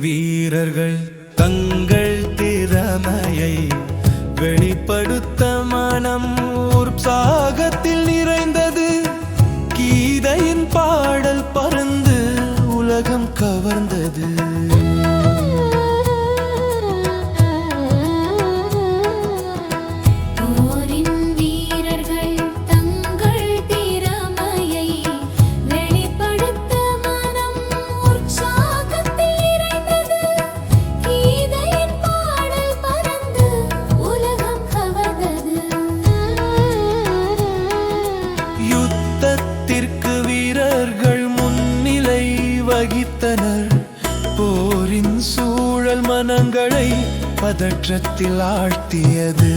வீரர்கள் தங்கள் திறமையை வெளிப்படுத்த மனம் உற்சாகத்தில் நிறைந்தது. கீதையின் பாடல் பறந்து உலகம் கவர்ந்தது. மனங்களை பதற்றத்தில் ஆழ்த்தியது.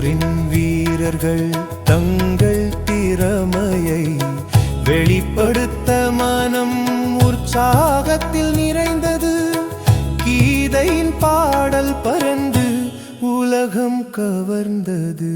போரின் வீரர்கள் தங்கள் திறமையை வெளிப்படுத்த மனம் உற்சாகத்தில் நிறைந்தது. கீதையின் பாடல் பறந்து உலகம் கவர்ந்தது.